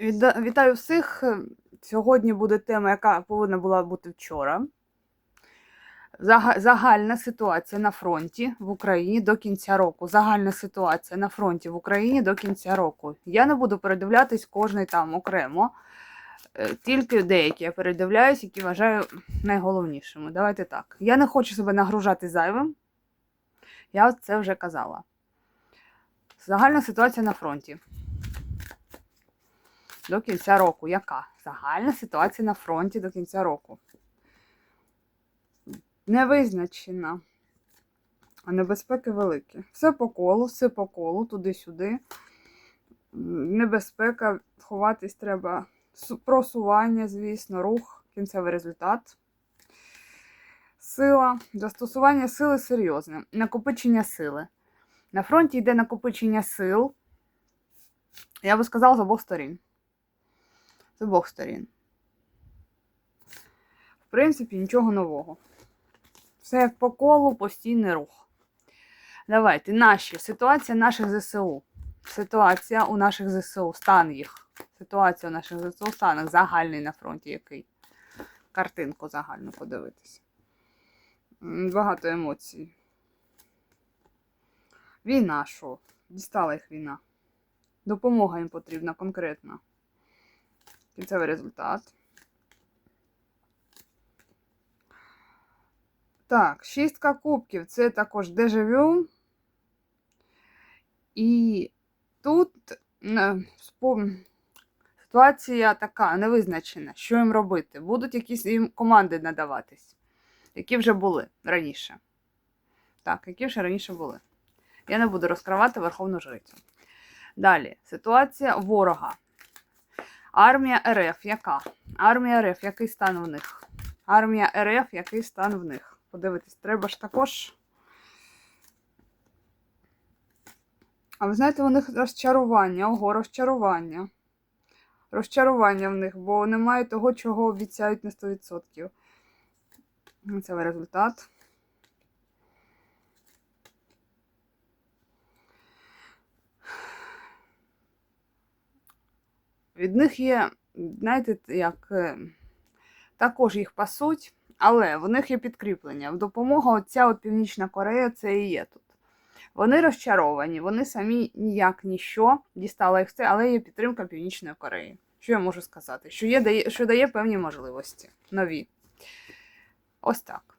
Вітаю всіх. Сьогодні буде тема, яка повинна була бути вчора. Зага- Загальна ситуація на фронті в Україні до кінця року. Загальна ситуація на фронті в Україні до кінця року. Я не буду передивлятись кожний там окремо. Е, Тільки деякі я передивляюсь, які вважаю найголовнішими. Давайте так. Я не хочу себе нагружати зайвим. Я це вже казала. Загальна ситуація на фронті до кінця року. Яка? Загальна ситуація на фронті до кінця року. Невизначена. А небезпеки великі. Все по колу, все по колу, туди-сюди. Небезпека, ховатись треба. Просування, звісно, рух, кінцевий результат. Сила. Застосування сили серйозне. Накопичення сили. На фронті йде накопичення сил. Я би сказала, з обох сторін з обох сторін. В принципі, нічого нового. Все як по колу, постійний рух. Давайте, наші. Ситуація наших ЗСУ. Ситуація у наших ЗСУ, стан їх. Ситуація у наших ЗСУ, стан їх загальний на фронті який. Картинку загальну подивитися. Багато емоцій. Війна що? Дістала їх війна. Допомога їм потрібна конкретна. Кінцевий результат. Так, шістка кубків це також дежавю. І тут е, ситуація така невизначена. Що їм робити? Будуть якісь їм команди надаватись, які вже були раніше. Так, які вже раніше були. Я не буду розкривати Верховну Жрицю. Далі, ситуація ворога. Армія РФ яка? Армія РФ, який стан в них? Армія РФ, який стан в них? Подивитись, треба ж також. А ви знаєте, у них розчарування, ого, розчарування. Розчарування в них, бо немає того, чого обіцяють на 100%. Це результат. Від них є, знаєте, як е, також їх пасуть, але в них є підкріплення. Допомога оця от Північна Корея це і є тут. Вони розчаровані, вони самі ніяк ніщо дістали їх все, але є підтримка Північної Кореї. Що я можу сказати? Що, є, що дає певні можливості нові. Ось так.